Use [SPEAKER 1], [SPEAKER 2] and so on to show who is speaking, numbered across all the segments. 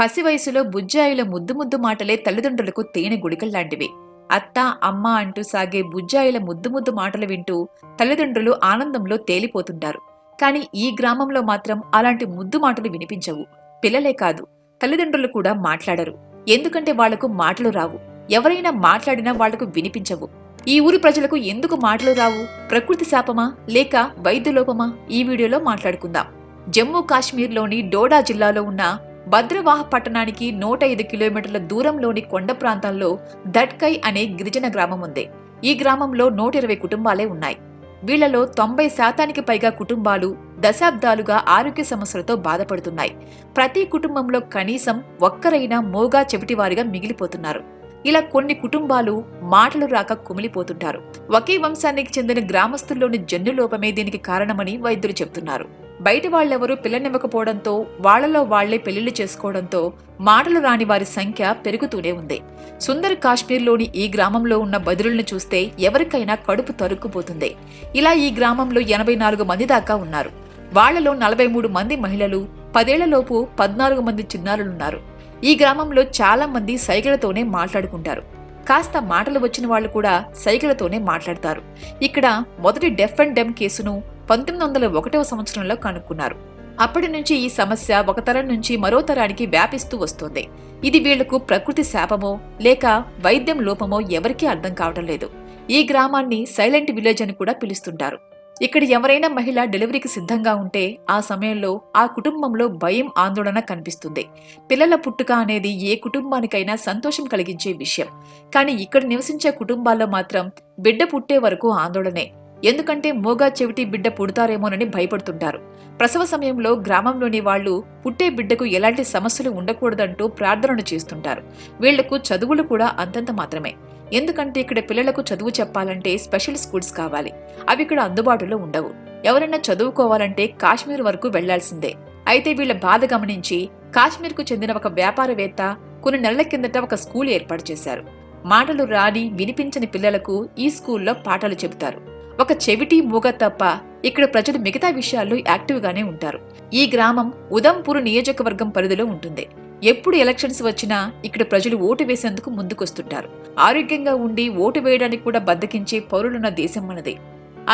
[SPEAKER 1] పసి వయసులో బుజ్జాయిల ముద్దు ముద్దు మాటలే తల్లిదండ్రులకు తేనె గుడికల్లాంటివి అత్త అమ్మ అంటూ సాగే బుజ్జాయిల ముద్దు ముద్దు మాటలు వింటూ తల్లిదండ్రులు ఆనందంలో తేలిపోతుంటారు. కానీ ఈ గ్రామంలో మాత్రం అలాంటి ముద్దు మాటలు వినిపించవు. పిల్లలే కాదు తల్లిదండ్రులు కూడా మాట్లాడరు. ఎందుకంటే వాళ్ళకు మాటలు రావు. ఎవరైనా మాట్లాడినా వాళ్ళకు వినిపించవు. ఈ ఊరి ప్రజలకు ఎందుకు మాటలు రావు? ప్రకృతి శాపమా? లేక వైద్యలోపమా ఈ వీడియోలో మాట్లాడుకుందాం. జమ్మూ కాశ్మీర్లోని డోడా జిల్లాలో ఉన్న భద్రవాహ పట్టణానికి నూట ఐదు కిలోమీటర్ల దూరంలోని కొండ ప్రాంతంలో దట్కై అనే గిరిజన గ్రామం ఉంది. ఈ గ్రామంలో నూట ఇరవై కుటుంబాలే ఉన్నాయి. వీళ్ళలో తొంభై శాతానికి పైగా కుటుంబాలు దశాబ్దాలుగా ఆరోగ్య సమస్యలతో బాధపడుతున్నాయి. ప్రతి కుటుంబంలో కనీసం ఒక్కరైనా మోగా చెవిటివారిగా మిగిలిపోతున్నారు. ఇలా కొన్ని కుటుంబాలు మాటలు రాక కుమిలిపోతుంటారు. ఒకే వంశానికి చెందిన గ్రామస్తుల్లోని జన్యులోపమే దీనికి కారణమని వైద్యులు చెబుతున్నారు. బయట వాళ్ళెవరూ పిల్లనివ్వకపోవడంతో వాళ్ళలో వాళ్ళే పెళ్ళిళ్ళు చేసుకోవడంతో మాటలు రాని వారి సంఖ్య పెరుగుతూనే ఉంది. సుందర్ కాశ్మీర్లోని ఈ గ్రామంలో ఉన్న బదులులను చూస్తే ఎవరికైనా కడుపు తరుక్కుపోతుంది. ఇలా ఈ గ్రామంలో ఎనభై నాలుగు మంది దాకా ఉన్నారు. వాళ్ళలో నలభై మూడు మంది మహిళలు పదేళ్ళలోపు పద్నాలుగు మంది చిన్నారులున్నారు. ఈ గ్రామంలో చాలా మంది సైకిళ్ళతోనే మాట్లాడుకుంటారు. కాస్త మాటలు వచ్చిన వాళ్ళు కూడా సైకిళ్ళతోనే మాట్లాడతారు. ఇక్కడ మొదటి డెఫ్ అండ్ డెమ్ కేసును పంతొమ్మిది వందల ఒకటవ సంవత్సరంలో కనుక్కున్నారు. అప్పటి నుంచి ఈ సమస్య ఒక తరం నుంచి మరో తరానికి వ్యాపిస్తూ వస్తోంది. ఇది వీళ్ళకు ప్రకృతి శాపమో లేక వైద్యం లోపమో ఎవరికీ అర్థం కావటం లేదు. ఈ గ్రామాన్ని సైలెంట్ విలేజ్ అని కూడా పిలుస్తుంటారు. ఇక్కడ ఎవరైనా మహిళ డెలివరీకి సిద్ధంగా ఉంటే ఆ సమయంలో ఆ కుటుంబంలో భయం ఆందోళన కనిపిస్తుంది. పిల్లల పుట్టుక అనేది ఏ కుటుంబానికైనా సంతోషం కలిగించే విషయం. కానీ ఇక్కడ నివసించే కుటుంబాల్లో మాత్రం బిడ్డ పుట్టే వరకు ఆందోళనే. ఎందుకంటే మోగా చెవిటి బిడ్డ పుడతారేమోనని భయపడుతుంటారు. ప్రసవ సమయంలో గ్రామంలోని వాళ్ళు పుట్టే బిడ్డకు ఎలాంటి సమస్యలు ఉండకూడదంటూ ప్రార్థనలు చేస్తుంటారు. వీళ్ళకు చదువులు కూడా అంతంత మాత్రమే. ఎందుకంటే ఇక్కడ పిల్లలకు చదువు చెప్పాలంటే స్పెషల్ స్కూల్స్ కావాలి. అవి ఇక్కడ అందుబాటులో ఉండవు. ఎవరైనా చదువుకోవాలంటే కాశ్మీర్ వరకు వెళ్ళాల్సిందే. అయితే వీళ్ళ బాధ గమనించి కాశ్మీర్కు చెందిన ఒక వ్యాపారవేత్త కొన్ని నెలల కిందట ఒక స్కూల్ ఏర్పాటు చేశారు. మాటలు రాని వినిపించని పిల్లలకు ఈ స్కూల్లో పాఠాలు చెబుతారు. ఒక చెవిటి మూగ తప్ప ఇక్కడ ప్రజలు మిగతా విషయాల్లో యాక్టివ్గానే ఉంటారు. ఈ గ్రామం ఉదంపూర్ నియోజకవర్గం పరిధిలో ఉంటుంది. ఎప్పుడు ఎలక్షన్స్ వచ్చినా ఇక్కడ ప్రజలు ఓటు వేసేందుకు ముందుకొస్తుంటారు. ఆరోగ్యంగా ఉండి ఓటు వేయడానికి కూడా బద్దకించే పౌరులున్న దేశం మనది.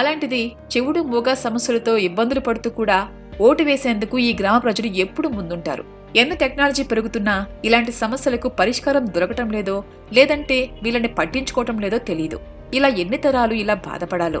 [SPEAKER 1] అలాంటిది చెవుడు మూగ సమస్యలతో ఇబ్బందులు పడుతూ కూడా ఓటు వేసేందుకు ఈ గ్రామ ప్రజలు ఎప్పుడు ముందుంటారు. ఎంత టెక్నాలజీ పెరుగుతున్నా ఇలాంటి సమస్యలకు పరిష్కారం దొరకటం లేదో లేదంటే వీళ్ళని పట్టించుకోవటం లేదో తెలియదు ఇలా ఎన్ని తరాలు ఇలా బాధపడాలో?